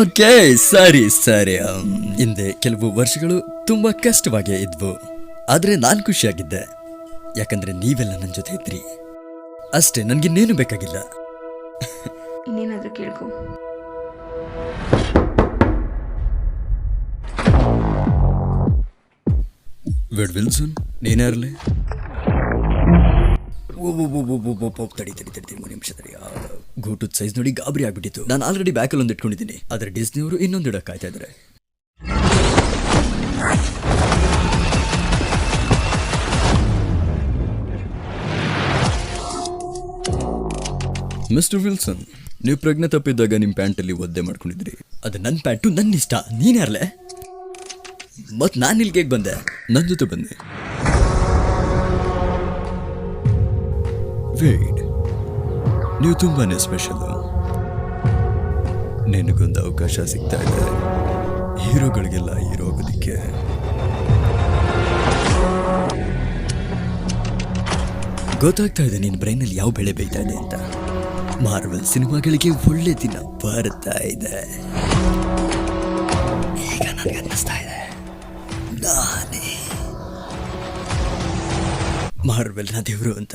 Okay ಸರಿ ಸರಿ ಹಿಂದೆ ಕೆಲವು ವರ್ಷಗಳು ತುಂಬ ಕಷ್ಟವಾಗೇ ಇದ್ವು. ಆದರೆ ನಾನು ಖುಷಿಯಾಗಿದ್ದೆ. ಯಾಕಂದ್ರೆ ನೀವೆಲ್ಲ ನನ್ನ ಜೊತೆ ಇದ್ರಿ. ಅಷ್ಟೇ ನನಗಿನ್ನೇನು ಬೇಕಾಗಿಲ್ಲ. ಇನ್ನೇನಾದರೂ ಕೇಳ್ಕೊ. ವೆಡ್ ವಿಲ್ಸನ್ ನೀನೇ ಓ, ತಡಿ ತಡಿ ತಡಿ ಮೂರು ನಿಮಿಷ ತಡಿ. ಗೂಟದ ಸೈಜ್ ನೋಡಿ ಗಾಬರಿ ಆಗ್ಬಿಟ್ಟಿತ್ತು. ನಾನು ಆಲ್ರೆಡಿ ಬ್ಯಾಕಲ್ಲಿ ಒಂದು ಇಟ್ಕೊಂಡಿದ್ದೀನಿ. ಆದರೆ ಡಿಸ್ನಿ ಅವರು ಇನ್ನೊಂದು ಇಡಕ್ಕೆ ಕಾಯ್ತಾ ಇದ್ದಾರೆ ಮಿಸ್ಟರ್ ವಿಲ್ಸನ್ ನೀವು ಪ್ರಜ್ಞೆ ತಪ್ಪಿದ್ದಾಗ ನಿಮ್ಮ ಪ್ಯಾಂಟಲ್ಲಿ ಒದ್ದೆ ಮಾಡ್ಕೊಂಡಿದ್ರಿ. ಅದು ನನ್ನ ಪ್ಯಾಂಟು ನನ್ನ ಇಷ್ಟ ನೀನ್ಯಾರ್ಲೆ ಮತ್ ನಾನು ಇಲ್ಲಿಗೆ ಬಂದೆ? ನನ್ನ ಜೊತೆ ಬಂದೆ ವೇಡ್ ನೀವು ತುಂಬಾ ಸ್ಪೆಷಲ್ ನಿನಗೊಂದು ಅವಕಾಶ ಸಿಗ್ತಾ ಇದೆ. ಹೀರೋಗಳಿಗೆಲ್ಲ ಹೀರೋ ಹೋಗೋದಿಕ್ಕೆ ಗೊತ್ತಾಗ್ತಾ ಇದೆ ನಿನ್ನ ಬ್ರೈನಲ್ಲಿ ಯಾವ ಬೆಳೆ ಬೇಯ್ತಾ ಇದೆ ಅಂತ. ಮಾರ್ವೆಲ್ ಸಿನಿಮಾಗಳಿಗೆ ಒಳ್ಳೆ ದಿನ ಬರ್ತಾ ಇದೆ. ಈಗ ನನಗೆ ಇದೆ. ನಾನೇ. ಮಾರ್ವೆಲ್ನ ದೇವರು ಅಂತ.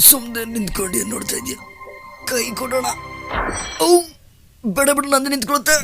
ಸುಮ್ಮನೆ ನಿಂತ್ಕೊಂಡು ನೋಡ್ತಾ ಇದೆಯಾ ಕೈ ಕೊಡೋಣ ಔ! ಬೇಡ ಬೇಡ ನಂದು ನಿಂತ್ಕೊಳುತ್ತೆ